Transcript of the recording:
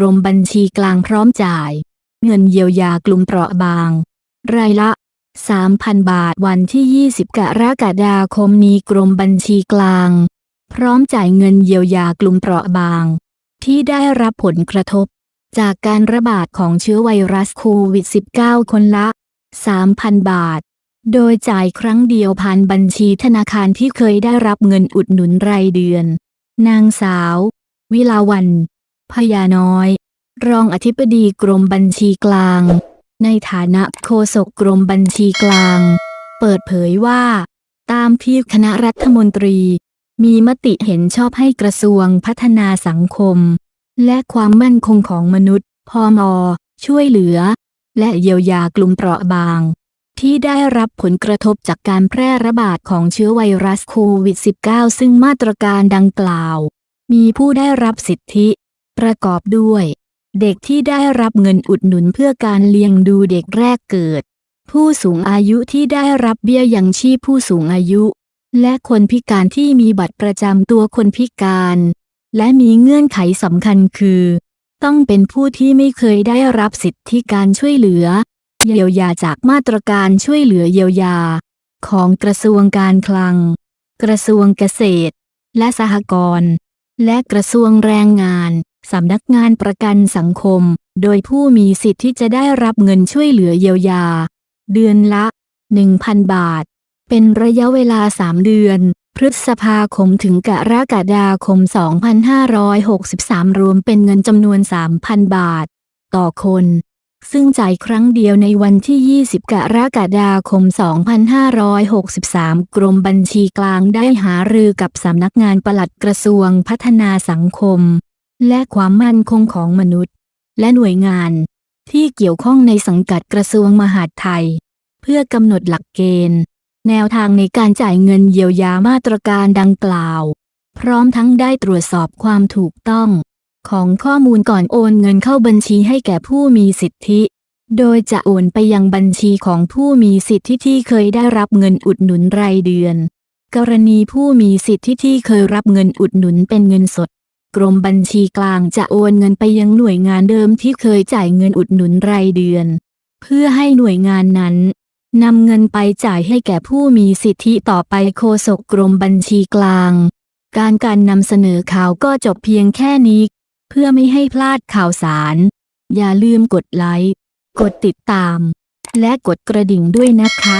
กรมบัญชีกลางพร้อมจ่าย เงินเยียวยากลุ่มเปราะบาง รายละ 3,000 บาทวันที่ 20 กรกฎาคมนี้กรมบัญชีกลาง พร้อมจ่ายเงินเยียวยากลุ่มเปราะบาง ที่ได้รับผลกระทบ จากการระบาดของเชื้อไวรัสโควิด -19 คนละ 3,000 บาท โดยจ่ายครั้งเดียวผ่านบัญชีธนาคารที่เคยได้รับเงินอุดหนุนรายเดือน นางสาว วิลาวัน พยาน้อย รองอธิบดีกรมบัญชีกลาง ในฐานะโฆษกกรมบัญชีกลาง เปิดเผยว่า ตามที่คณะรัฐมนตรี มีมติเห็นชอบให้กระทรวงพัฒนาสังคม และความมั่นคงของมนุษย์ พม ช่วยเหลือ และเยียวยากลุ่มเปราะบางที่ได้รับผลกระทบจากการแพร่ระบาดของเชื้อไวรัสโควิด -19 ซึ่งมาตรการดังกล่าว มีผู้ได้รับสิทธิ ประกอบด้วย เด็กที่ได้รับเงินอุดหนุนเพื่อการเลี้ยงดูเด็กแรกเกิด ผู้สูงอายุที่ได้รับเบี้ยยังชีพผู้สูงอายุ และคนพิการที่มีบัตรประจำตัวคนพิการ และมีเงื่อนไขสำคัญคือ ต้องเป็นผู้ที่ไม่เคยได้รับสิทธิการช่วยเหลือ เยียวยาจากมาตรการช่วยเหลือเยียวยา ของกระทรวงการคลัง กระทรวงเกษตร และสหกรณ์และกระทรวงแรงงาน สำนักงานประกันสังคม โดยผู้มีสิทธิ์ที่จะได้รับเงินช่วยเหลือเยียวยา เดือนละ 1,000 บาท เป็นระยะเวลา 3 เดือน พฤษภาคมถึงกรกฎาคม 2563 รวมเป็นเงินจำนวน 3,000 บาท ต่อคน ซึ่งจ่ายครั้งเดียวในวันที่ 20 กรกฎาคม 2563 กรมบัญชีกลางได้หารือกับสำนักงานปลัดกระทรวงพัฒนาสังคม และความมั่นคงของมนุษย์ และหน่วยงานที่เกี่ยวข้องในสังกัดกระทรวงมหาดไทย เพื่อกำหนดหลักเกณฑ์ แนวทางในการจ่ายเงินเยียวยามาตรการดังกล่าว พร้อมทั้งได้ตรวจสอบความถูกต้อง ของข้อมูลก่อนโอนเงินเข้าบัญชีให้แก่ผู้มีสิทธิ โดยจะโอนไปยังบัญชีของผู้มีสิทธิที่เคยได้รับเงินอุดหนุนรายเดือน กรณีผู้มีสิทธิที่เคยรับเงินอุดหนุนเป็นเงินสด กรมบัญชีกลางจะโอนเงินไปยังหน่วยงานเดิมที่เคยจ่ายเงินอุดหนุนรายเดือน เพื่อให้หน่วยงานนั้นนำเงินไปจ่ายให้แก่ผู้มีสิทธิต่อไปโฆษกกรมบัญชีกลาง การการนำเสนอข่าวก็จบเพียงแค่นี้ เพื่อไม่ให้พลาดข่าวสาร อย่าลืมกดไลค์ กดติดตาม และกดกระดิ่งด้วยนะคะ